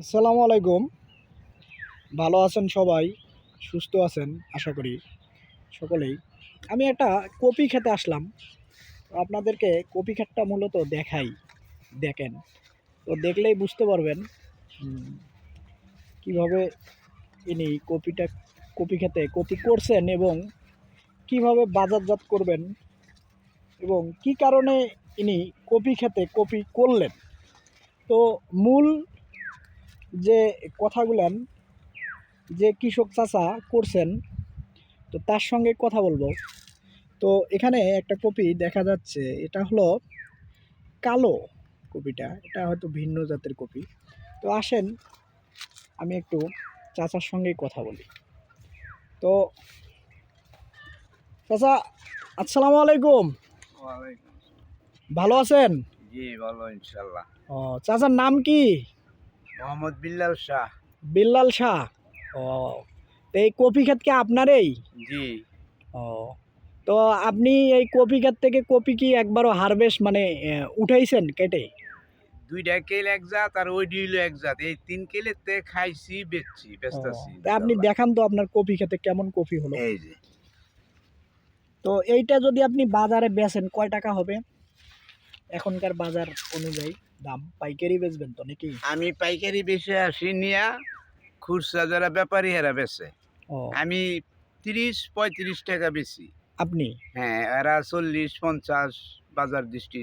আসসালামু আলাইকুম। ভালো আছেন সবাই? সুস্থ আছেন, আশা করি সকলেই। আমি একটা কপি খেতে আসলাম। আপনাদেরকে কপি ক্ষেতটা মূলত দেখাই। দেখেন। তো দেখলেই বুঝতে পারবেন কীভাবে ইনি কপিটা, কপি খেতে কপি করছেন এবং কীভাবে বাজারজাত করবেন এবং কি কারণে ইনি কপি খেতে কপি করলেন। তো মূল যে কথাগুলান যে কৃষক চাচা করছেন তো তার সঙ্গে কথা বলব। তো এখানে একটা কপি দেখা যাচ্ছে এটা হলো কালো কপিটা এটা হয়তো ভিন্ন জাতের কপি। তো আসেন আমি একটু চাচার সঙ্গে কথা বলি। তো চাচা আসসালামু আলাইকুম। ভালো আছেন? জি ভালো ইনশাল্লাহ ও চাচার নাম কি? মোহাম্মদ বিল্লাল শাহ। বিল্লাল শাহ। ও তো এই কপি ক্ষেত কি আপনারই? জি। ও তো আপনি এই কপি ক্ষেত থেকে কপি কি একবারও হারভেস্ট মানে উঠাইছেন কেটে? দুইটা কেল এক জাত আর ওই ডিল এক জাত। এই তিন কেলেতে খাইছি বেচছি বেচতাছি তা আপনি দেখান তো আপনার কপি খেতে কেমন কপি হলো। এই যে। তো এইটা যদি আপনি বাজারে বেচেন কয় টাকা হবে? এখনকার বাজার অনুযায়ী দাম পাইকারি বেচবেন তো নাকি? আমি পাইকারি বেশি আসি নিয়া খুচরা যারা ব্যাপারী এরা বেচে। ও। আমি তিরিশ পঁয়ত্রিশ টাকা বেশি আপনি? হ্যাঁ এরা চল্লিশ পঞ্চাশ বাজার দৃষ্টি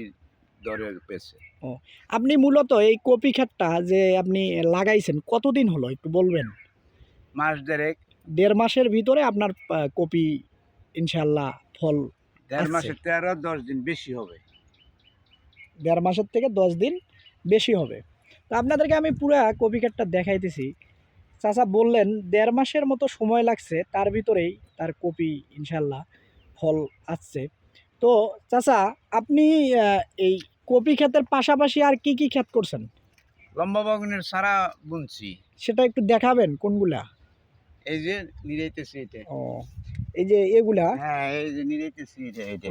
দরে বেচে। আপনি মূলত এই কপি ক্ষেতটা যে আপনি লাগাইছেন কতদিন হলো একটু বলবেন? মাস দেড়েক। দেড় মাসের ভিতরে আপনার আহ, কপি ইনশাল্লাহ ফল দেড়। মাসের তেরো দশ দিন বেশি হবে। দেড় মাসের থেকে দশ দিন বেশি হবে। তো আপনাদেরকে আমি পুরো কপি কাটটা দেখাইতেছি। চাচা বললেন দেড় মাসের মতো সময় লাগছে তার ভিতরেই তার কপি ইনশাল্লাহ ফল আসছে। তো চাচা আপনি এই কপি ক্ষেতের পাশাপাশি আর কি কি ক্ষেত করছেন? লম্বা বাগুনের সারা বুনছি। সেটা একটু দেখাবেন কোনগুলা? এই যে নিরাইতেছি এটা। ও। এই যে এগুলা হ্যাঁ।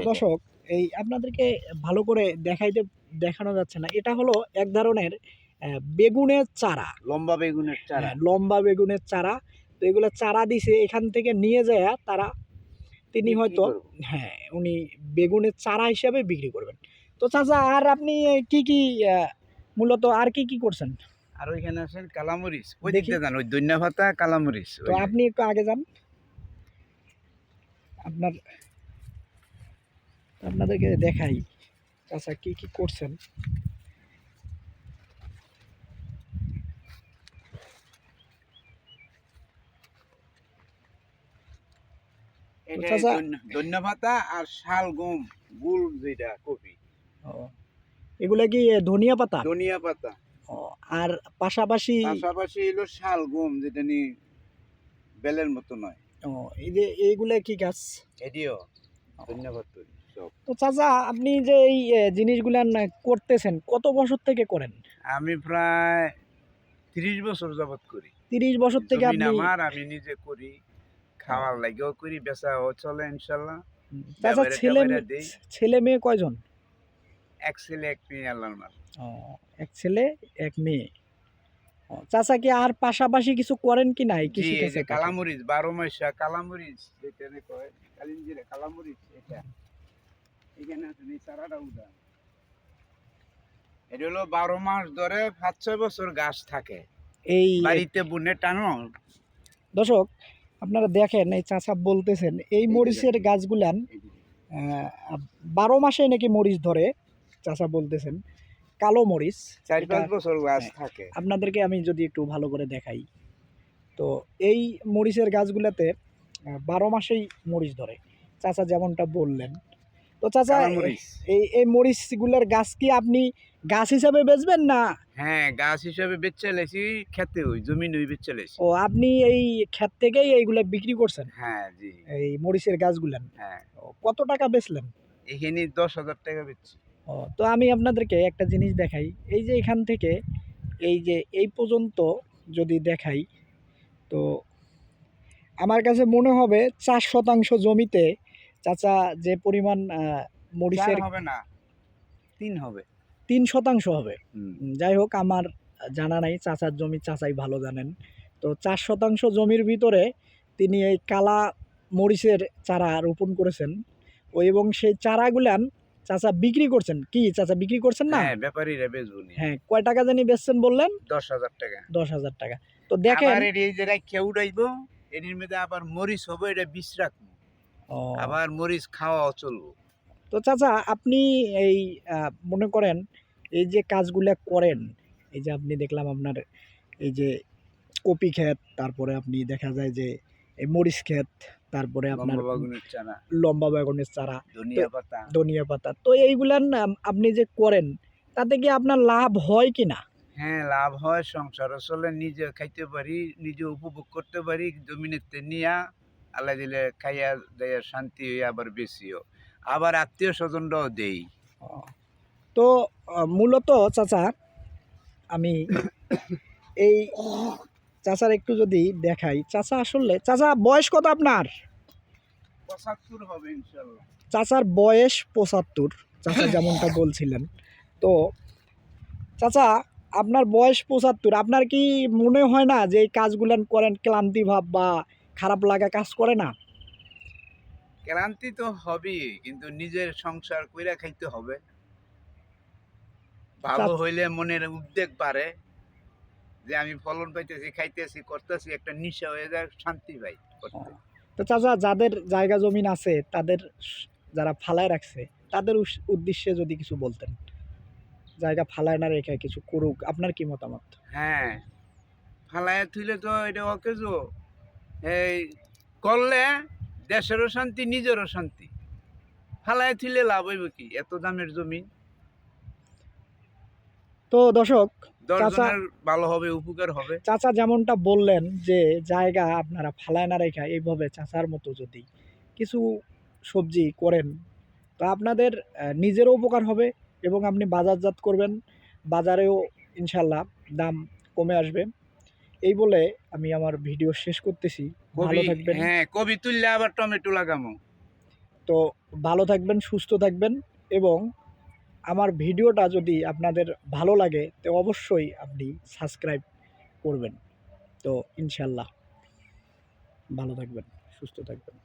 দর্শক এই আপনাদেরকে ভালো করে দেখাইতে দেখানো যাচ্ছে না। এটা হলো এক ধরনের বেগুনের চারা। লম্বা বেগুনের চারা। হ্যাঁ, লম্বা বেগুনের চারা। তো এগুলো চারা দিছে এখান থেকে নিয়ে যায় তারা তিনি হয়তো হ্যাঁ উনি বেগুনের চারা হিসাবে বিক্রি করবেন। তো চাচা আর আপনি কি কি মূলত আর কি কি করছেন? আর ওইখানে আছেন কালামরিচ। ওই দেখি। দিকটা যান ওই দৈন্য ভাতা কালামরিচ। তো আপনি একটু আগে যান। আপনার আপনাদেরকে দেখাই চাচা কি কি করছেন? আর শাল গম গুল যেটা কপি। এগুলা কি ধনিয়া পাতা? ধনিয়া পাতা। আর পাশাপাশি পাশাপাশি এলো শাল গম যেটা নি বেলের মতো নয়। ও, এই যে এইগুলা কি গাছ? এটিও ধন্যবাদ তো চাচা আপনি যে এই আহ, জিনিসগুলান করতেছেন কত বছর থেকে করেন? আমি প্রায় তিরিশ বছর যাবত করি। তিরিশ বছর থেকে আপনি আমার আমি নিজে করি খাওয়ার লাগেও করি বেচাও চলে ইনশাল্লাহ। চাচা ছেলে। ছেলে মেয়ে কয়জন? এক ছেলে এক মেয়ে আল্লাহর মাল। ও, এক ছেলে এক মেয়ে। ও, চাচা কি আর পাশাপাশি কিছু করেন কি নাই কৃষি কাজে? কালামরিচ বারো মাসা কালামরিচ যেটা নে কয় কালিঞ্জিরা কালামরিচ এটা। এখানে আছে এই চারাটা উদা এটা হলো বারো মাস ধরে পাঁচ ছয় বছর গাছ থাকে। এই বাড়িতে বুনে টানো। দর্শক আপনারা দেখেন এই চাচা বলতেছেন এই মরিচের গাছগুলান আহ, বারো মাসে নাকি মরিচ ধরে চাচা বলতেছেন। কালো মরিচ চার পাঁচ বছর গাছ হ্যাঁ। থাকে। আপনাদেরকে আমি যদি একটু ভালো করে দেখাই। তো এই মরিচের গাছগুলোতে বারো মাসেই মরিচ ধরে। চাচা যেমনটা বললেন। তো চাচা এই এই মরিচগুলোর গাছ কি আপনি গাছ হিসাবে বেচবেন না? হ্যাঁ গাছ হিসাবে বেচে লেছি খেতে ওই জমি নই বেচে লেছি। ও আপনি এই ক্ষেত থেকেই এইগুলা বিক্রি করছেন? হ্যাঁ জি। এই মরিচের গাছগুলান হ্যাঁ। কত টাকা বেচলেন? এখানে দশ হাজার টাকা বেচছি। ও তো আমি আপনাদেরকে একটা জিনিস দেখাই। এই যে এখান থেকে এই যে এই পর্যন্ত যদি দেখাই তো আমার কাছে মনে হবে চার শতাংশ জমিতে চাচা যে পরিমাণ মরিচের হবে না তিন হবে। তিন শতাংশ হবে। যাই হোক আমার জানা নাই চাচার জমি চাচাই ভালো জানেন। তো চার শতাংশ জমির ভিতরে তিনি এই কালা মরিচের চারা রোপণ করেছেন। ও এবং সেই চারাগুলান চাচা বিক্রি করছেন? কি চাচা বিক্রি করছেন না? হ্যাঁ ব্যাপারীরা বেচবুনি হ্যাঁ কয় টাকা জানি বেচছেন বললেন? দশ হাজার টাকা। দশ হাজার টাকা। তো দেখেন এই যেটা কেউ উড়াইব এর মধ্যে আবার মরিচ হবে এটা বিষ রাখব। ও, আবার মরিচ খাওয়া চলবো। তো চাচা আপনি এই মনে করেন এই যে কাজগুলা করেন এই যে আপনি দেখলাম আপনার এই যে কপি ক্ষেত তারপরে আপনি দেখা যায় যে এই মরিচ ক্ষেত তারপরে আপনার লম্বা বাগুনের চারা। লম্বা বেগুনের চারা ধনিয়া পাতা। ধনিয়া পাতা। তো এইগুলার আপনি যে করেন তাতে কি আপনার লাভ হয় কি না? হ্যাঁ লাভ হয় সংসার চলে নিজে খাইতে পারি নিজে উপভোগ করতে পারি জমিনেতে নিয়া আল্লাহ দিলে খাইয়া দেয়া শান্তি হয়ে আবার বেশিও আবার আত্মীয় স্বজনরাও দেই তো মূলত চাচা আমি এই চাচার একটু যদি দেখাই চাচা আসলে চাচা বয়স কত আপনার? পঁচাত্তর হবে ইনশাল্লাহ চাচার বয়স পঁচাত্তর চাচা যেমনটা বলছিলেন। তো চাচা আপনার বয়স পঁচাত্তর আপনার কি মনে হয় না যে এই কাজগুলান করেন ক্লান্তি ভাব বা খারাপ লাগা কাজ করে না? ক্লান্তি তো হবেই কিন্তু নিজের সংসার কইরা খাইতে হবে। ভালো হইলে মনের উদ্বেগ বাড়ে। যে আমি ফলন পাইতেছি খাইতেছি করতেছি একটা নিশা হয়ে যায় শান্তি পাই করতে। তো চাচা যাদের জায়গা জমিন আছে তাদের যারা ফালায় রাখছে তাদের উদ্দেশ্যে যদি কিছু বলতেন। জায়গা ফালায় না রেখে কিছু করুক আপনার কি মতামত? হ্যাঁ। ফালায় থুইলে তো এটা অকেজো। এই করলে দেশেরও শান্তি নিজেরও শান্তি। ফালায় থুইলে লাভ হইব কি? এত দামের জমি। তো দর্শক চাচা- ভালো হবে উপকার হবে। চাচা যেমনটা বললেন যে জায়গা আপনারা ফালায় না রেখা এইভাবে চাচার মতো যদি কিছু সবজি করেন তো আপনাদের নিজেরও উপকার হবে এবং আপনি বাজারজাত করবেন। বাজারেও ইনশাল্লাহ দাম কমে আসবে। এই বলে আমি আমার ভিডিও শেষ করতেছি। ভালো থাকবেন। হ্যাঁ কবি তুললে আবার টমেটো লাগামো। তো ভালো থাকবেন সুস্থ থাকবেন এবং আমার ভিডিওটা যদি আপনাদের ভালো লাগে, তো অবশ্যই আপনি সাবস্ক্রাইব করবেন। তো ইনশাল্লাহ ভালো থাকবেন, সুস্থ থাকবেন।